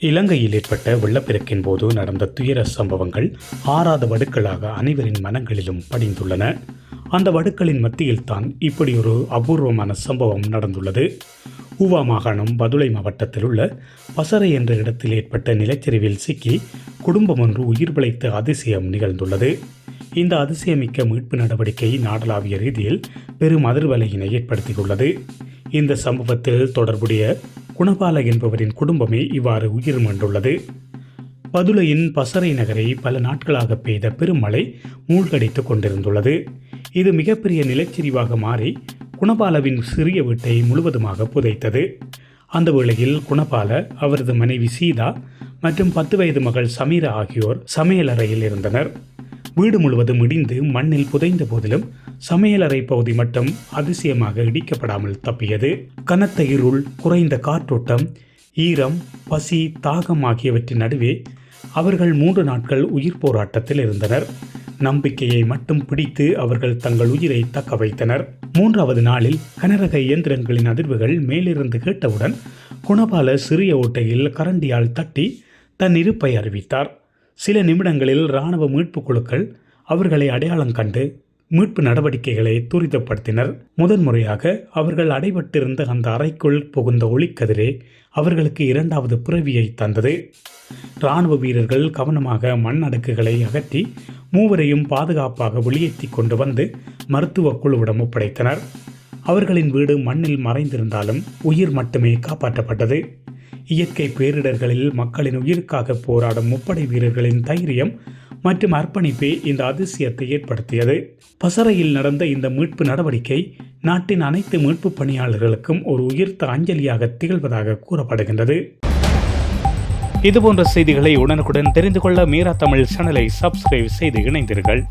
இலங்கையில் ஏற்பட்ட வெள்ளப்பெருக்கின் போது நடந்த துயர சம்பவங்கள் ஆறாத வடுக்களாக அனைவரின் மனங்களிலும் படிந்துள்ளன. அந்த வடுக்களின் மத்தியில்தான் இப்படி ஒரு அபூர்வமான சம்பவம் நடந்துள்ளது. ஊவா மாகாணம் பதுளை மாவட்டத்தில் உள்ள பசறை என்ற இடத்தில் ஏற்பட்ட நிலச்சரிவில் சிக்கி குடும்பம் ஒன்று உயிர் பிழைத்த அதிசயம் நிகழ்ந்துள்ளது. இந்த அதிசயமிக்க மீட்பு நடவடிக்கை நாடளாவிய ரீதியில் பெரும் அதிர்வலையினை ஏற்படுத்தியுள்ளது. இந்த சம்பவத்தில் தொடர்புடைய குணபால என்பவரின் குடும்பமே இவ்வாறு உயிர் மீண்டுள்ளது. பதுளையின் பசறை நகரை பல நாட்களாக பெய்த பெருமழை மூழ்கடித்துக் கொண்டிருந்துள்ளது. இது மிகப்பெரிய நிலச்சரிவாக மாறி குணபாலவின் சிறிய வீட்டை முழுவதுமாக புதைத்தது. அந்த வேளையில் குணபால அவரது மனைவி சீதா மற்றும் பத்து வயது மகள் சமீரா ஆகியோர் சமையலறையில் இருந்தனர். வீடு முழுவதும் இடிந்து மண்ணில் புதைந்த போதிலும் சமையலறை பகுதி மட்டும் அதிசயமாக இடிக்கப்படாமல் தப்பியது. கனத்த இருள் குறைந்த காற்றோட்டம் ஈரம் பசி தாகம் ஆகியவற்றின் நடுவே அவர்கள் மூன்று நாட்கள் உயிர் போராட்டத்தில் இருந்தனர். நம்பிக்கையை மட்டும் பிடித்து அவர்கள் தங்கள் உயிரை தக்க வைத்தனர். மூன்றாவது நாளில் கனரக இயந்திரங்களின் அதிர்வுகள் மேலிருந்து கேட்டவுடன் குணபால சிறிய ஓட்டையில் கரண்டியால் தட்டி தன் இருப்பை அறிவித்தார். சில நிமிடங்களில் இராணுவ மீட்புக் குழுக்கள் அவர்களை அடையாளம் கண்டு மீட்பு நடவடிக்கைகளை துரிதப்படுத்தினர். முதன்முறையாக அவர்கள் அடைபட்டிருந்த அந்த அறைக்குள் புகுந்த ஒளிக்கதிரே அவர்களுக்கு இரண்டாவது பிறவியை தந்தது. இராணுவ வீரர்கள் கவனமாக மண் அடுக்குகளை அகற்றி மூவரையும் பாதுகாப்பாக வெளியேற்றி கொண்டு வந்து மருத்துவ குழுவிடம் ஒப்படைத்தனர். அவர்களின் வீடு மண்ணில் மறைந்திருந்தாலும் உயிர் மட்டுமே காப்பாற்றப்பட்டது. இயற்கை பேரிடர்களில் மக்களின் உயிருக்காக போராடும் முப்படை வீரர்களின் தைரியம் மற்றும் அர்ப்பணிப்பே இந்த அதிசயத்தை ஏற்படுத்தியது. பசறையில் நடந்த இந்த மீட்பு நடவடிக்கை நாட்டின் அனைத்து மீட்பு பணியாளர்களுக்கும் ஒரு உயிர்த்த அஞ்சலியாக திகழ்வதாக கூறப்படுகின்றது. இதுபோன்ற செய்திகளை உடனுக்குடன் தெரிந்து கொள்ள மீரா தமிழ் சேனலை சப்ஸ்கிரைப் செய்து இணைந்தீர்கள்